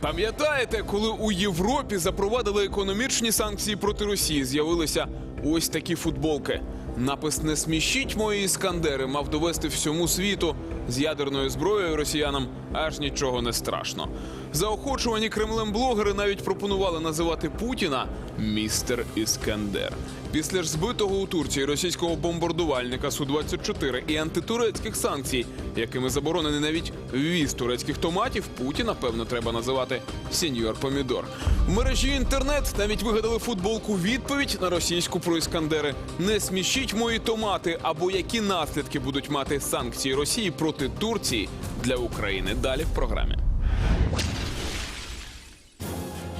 Пам'ятаєте, коли у Європі запровадили економічні санкції проти Росії, з'явилися ось такі футболки. Напис Не смішіть мої іскандери мав довести всьому світу з ядерною зброєю росіянам аж нічого не страшно. Заохочувані Кремлем блогери навіть пропонували називати Путіна містер Іскандер. Після ж збитого у Турції російського бомбардувальника Су-24 і антитурецьких санкцій, якими заборонений навіть ввіз турецьких томатів, Путіна певно треба називати сеньор Помідор. В мережі інтернет навіть вигадали футболку відповідь на російську про іскандери. Не смішіть мої томати або які наслідки будуть мати санкції Росії проти Турції для України. Далі в програмі.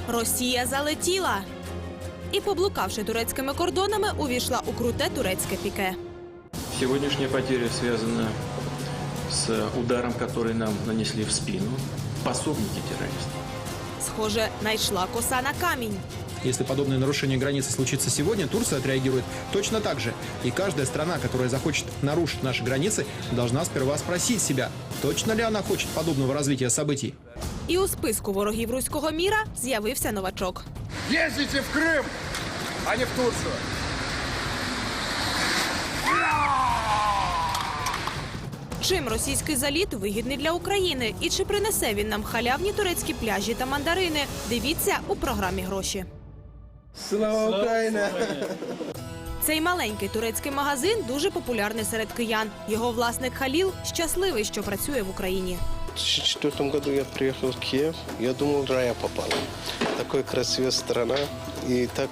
Росія залетіла. І, поблукавши турецькими кордонами, увійшла у круте турецьке піке. Сегодняшняя потеря связана с ударом, который нам нанесли в спину пособники террористов. Схоже, найшла коса на камінь. Если подобное нарушение границы случится сегодня, Турция отреагирует точно так же. И каждая страна, которая захочет нарушить наши границы, должна сперва спросить себя, точно ли она хочет подобного развития событий. І у списку ворогів руського міра з'явився новачок. Ездите в Крым, а не в Турцию. Чим російський заліт вигідний для України? І чи принесе він нам халявні турецькі пляжі та мандарини? Дивіться у програмі гроші. Слава Україна! Цей маленький турецький магазин дуже популярний серед киян. Його власник Халіл щасливий, що працює в Україні. В 2004 году я приехал в Киев. Я думал, в рай я попал. Такая красивая страна. И так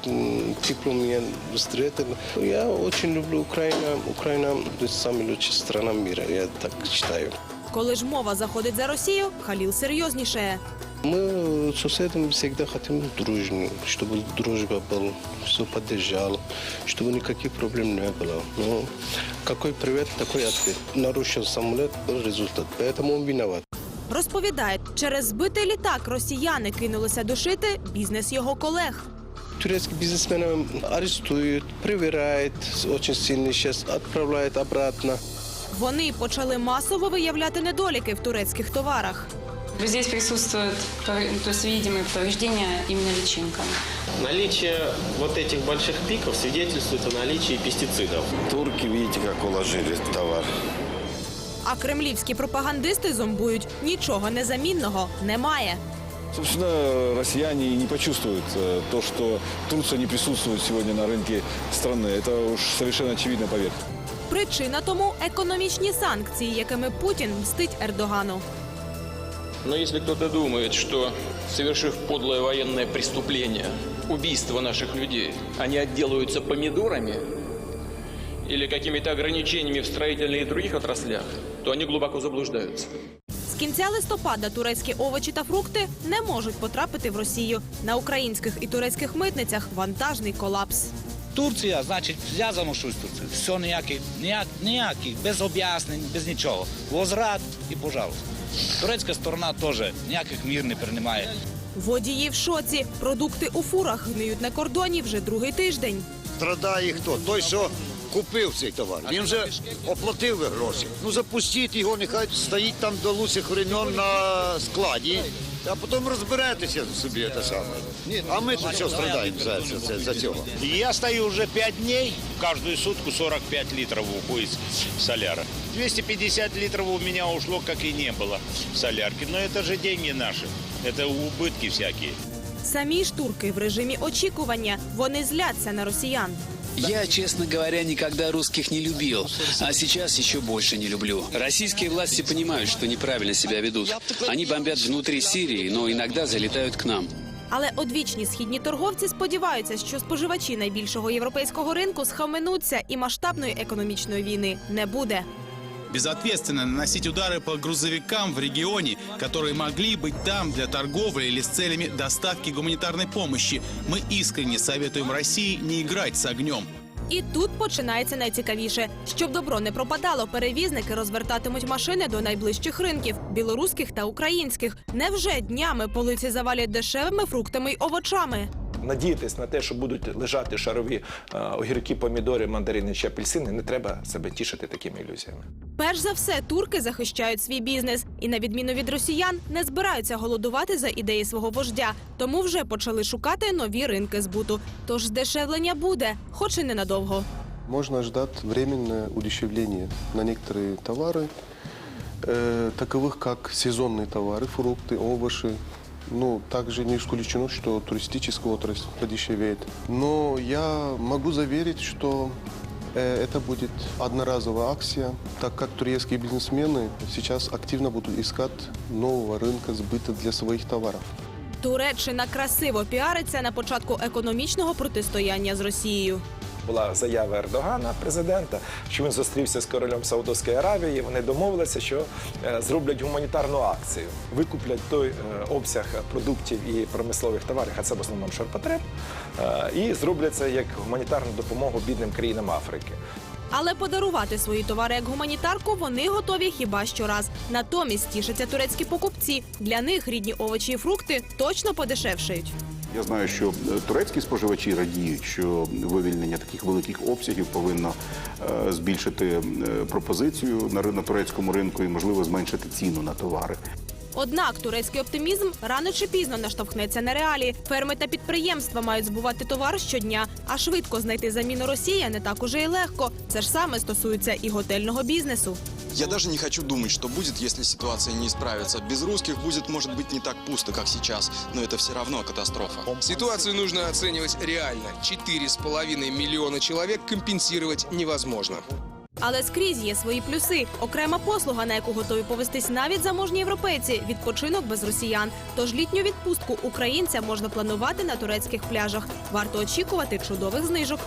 тепло меня встретили. Я очень люблю Украину. Украина – это самая лучшая страна мира, я так считаю. Коли ж мова заходить за Росію, Халіл серйозніше. Мы с соседями всегда хотим дружно, чтобы дружба была, все поддержал, чтобы никаких проблем не было. Ну, какой привет, такой ответ. Нарушил самолет, был результат. Поэтому он виноват. Розповідає, через збитий літак росіяни кинулися душити бізнес його колег. Турецкие бизнесмены арестуют, проверяют очень сильно, сейчас отправляют обратно. Вони почали масово виявляти недоліки в турецьких товарах. Здесь присутствуют повр- то есть видимые повреждения именно личинкам. Наличие вот этих больших пиков свидетельствует о наличии пестицидов. Турки, видите, как уложили товар. А кремлівські пропагандисти зомбують нічого незамінного немає. Собственно, россияне и не почувствуют э, то, что Турция не присутствует сегодня на рынке страны. Это уж совершенно очевидно, поверьте. Причина тому економічні санкції, якими Путін мстить Ердогану. Но если кто-то думает, что, совершив подлое военное преступление, убийство наших людей, они отделаются помидорами или какими-то ограничениями в строительных и других отраслях, то они глубоко заблуждаются. З кінця листопада турецькі овочі та фрукти не можуть потрапити в Росію. На українських і турецьких митницях вантажний колапс. Турція, значить, зв'язано щось тут. Все ніяких, ніяк, ніяких, без об'яснень, без нічого. Возврат і пожалуйста. Турецька сторона теж ніяких мір не приймає. Водії в шоці. Продукти у фурах гниють на кордоні вже другий тиждень. Страдає хто? Той, що купив цей товар. Він вже оплатив ви гроші. Ну запустіть його, нехай стоїть там до лусих времен на складі. А потім розберетеся собі те саме. А ми тут що страдаємо за, за, за, за цього? Я стою уже 5 дней, каждую сутку 45 литров уходит соляра. 250 литров у меня ушло, как и не было в солярке. Но это же деньги наши, это убытки всякие. Самі ж турки в режимі очікування. Вони зляться на росіян. Я, честно говоря, никогда русских не любил, а сейчас еще больше не люблю. Российские власти понимают, что неправильно себя ведут. Они бомбят внутри Сирии, но иногда залетают к нам. Але одвічні східні торговці сподіваються, що споживачі найбільшого європейського ринку схаменуться і масштабної економічної війни не буде безответственно наносить удары по грузовикам в регионе, которые могли быть там для торговли или с целями доставки гуманитарной помощи. Мы искренне советуем России не играть с огнем. І тут починається найцікавіше. Щоб добро не пропадало, перевізники розвертатимуть машини до найближчих ринків білоруських та українських. Невже днями полиці завалять дешевими фруктами й овочами? надіятись на те, що будуть лежати шарові е, огірки, помідори, мандарини чи апельсини, не треба себе тішити такими ілюзіями. Перш за все, турки захищають свій бізнес і, на відміну від росіян, не збираються голодувати за ідеї свого вождя, тому вже почали шукати нові ринки збуту. Тож здешевлення буде, хоч і ненадовго. Можно ждать временное удешевление на некоторые товары, э, таковых как сезонные товары, фрукты, овощи. Ну, также не исключено, что туристическая отрасль подешевеет. Но я могу заверить, что э, это будет одноразовая акция, так как турецкие бизнесмены сейчас активно будут искать нового рынка сбыта для своих товаров. Туреччина красиво піариться на початку економічного протистояння з Росією. Була заява Ердогана, президента, що він зустрівся з королем Саудовської Аравії. Вони домовилися, що е, зроблять гуманітарну акцію, викуплять той е, обсяг продуктів і промислових товарів, а це в основному шарпотреб, е, і зроблять це як гуманітарну допомогу бідним країнам Африки. Але подарувати свої товари як гуманітарку вони готові хіба що раз. Натомість тішаться турецькі покупці. Для них рідні овочі і фрукти точно подешевшають. Я знаю, що е, турецькі споживачі радіють, що вивільнення таких великих обсягів повинно е, збільшити е, пропозицію на, турецькому ринку і, можливо, зменшити ціну на товари. Однак турецький оптимізм рано чи пізно наштовхнеться на реалії. Ферми та підприємства мають збувати товар щодня, а швидко знайти заміну Росія не так уже й легко. Це ж саме стосується і готельного бізнесу. Я даже не хочу думать, что будет, если ситуация не исправится. Без русских будет, может быть, не так пусто, как сейчас, но это все равно катастрофа. Ситуацию нужно оценивать реально. 4,5 миллиона человек компенсировать невозможно. Але скрізь є свої плюси. Окрема послуга, на яку готові повестись навіть заможні європейці відпочинок без росіян. Тож літню відпустку українцям можна планувати на турецьких пляжах. Варто очікувати чудових знижок.